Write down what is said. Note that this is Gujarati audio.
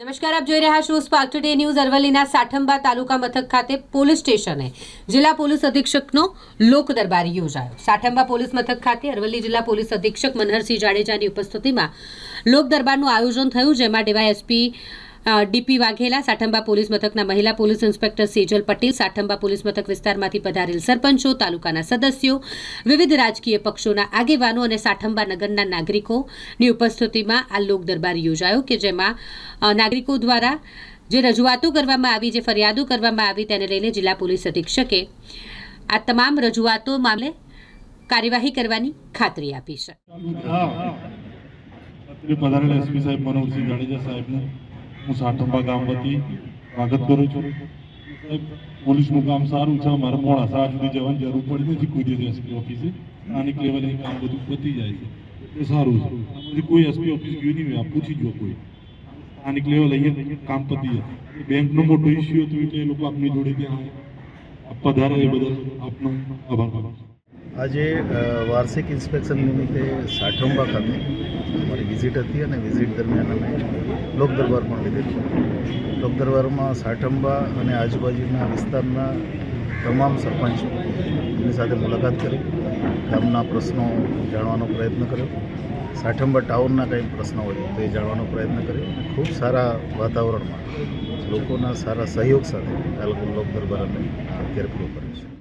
નમસ્કાર, આપ જોઈ રહ્યા છો સ્પાર્ક ટુડે ન્યૂઝ અરવલ્લીના સાઠંબા તાલુકા મથક ખાતે પોલીસ સ્ટેશને. જિલ્લા પોલીસ અધિક્ષકનો લોક દરબાર યોજાયો. સાઠંબા પોલીસ મથક ખાતે અરવલ્લી જિલ્લા પોલીસ અધિક્ષક મનહરસિંહ જાડેજાની ઉપસ્થિતિમાં લોક દરબારનું આયોજન થયું, જેમાં DYSP DP Vaghela, Sathamba police મથકના મહિલા police inspector Sejal Patel, Sathamba police મથક વિસ્તારમાંથી પધારેલ સરપંચો, તાલુકાના સદસ્યો, વિવિધ રાજકીય પક્ષોના આગેવાનો અને સાઠંબા નગરના નાગરિકોની ઉપસ્થિતિમાં આ લોક દરબાર યોજાયો કે જેમાં નાગરિકો દ્વારા જે રજૂઆતો કરવામાં આવી, જે ફરિયાદો કરવામાં આવી તેને લઈને જિલ્લા પોલીસ અધિક્ષકે આ તમામ રજૂઆતો મામલે કાર્યવાહી કરવાની ખાતરી આપી છે. પધારેલા એસપી સાહેબ મનોહરસિંહ જાડેજા સાહેબનું. હું સાઠંબા ગામ વતી સ્વાગત કરું છું. પોલીસનું કામ સારું છે. અમારે મોડા સાત સુધી જવાની જરૂર પડી નથી. કોઈ દિવસ એસપી ઓફિસે સ્થાનિક લેવલે કામ બધું પતી જાય છે. એ સારું છે. પછી કોઈ એસપી ઓફિસ ગયું નહીં આ પૂછી જો કોઈ. સ્થાનિક લેવલ અહીંયા કામ પતી જાય. બેંકનો મોટો ઇસ્યુ હતો એટલે એ લોકો આપની જોડે ત્યાં પધારે એ બદલ આપનો આભાર માનું આજે વાર્ષિક ઇન્સ્પેક્શન નિમિત્તે સાઠંબા ખાતે અમારી વિઝિટ હતી અને વિઝિટ દરમિયાન અમે લોક દરબાર પણ લીધેલ લોક દરબારમાં સાઠંબા અને આજુબાજુના વિસ્તારના તમામ સરપંચો એમની સાથે મુલાકાત કરી, ગામના પ્રશ્નો જાણવાનો પ્રયત્ન કર્યો. સાઠંબા ટાઉનના કંઈ પ્રશ્નો હોય તો એ જાણવાનો પ્રયત્ન કર્યો ખૂબ સારા વાતાવરણમાં લોકોના સારા સહયોગ સાથે આ લોકો લોક દરબાર અમે અત્યારે પૂરો કર્યો છે.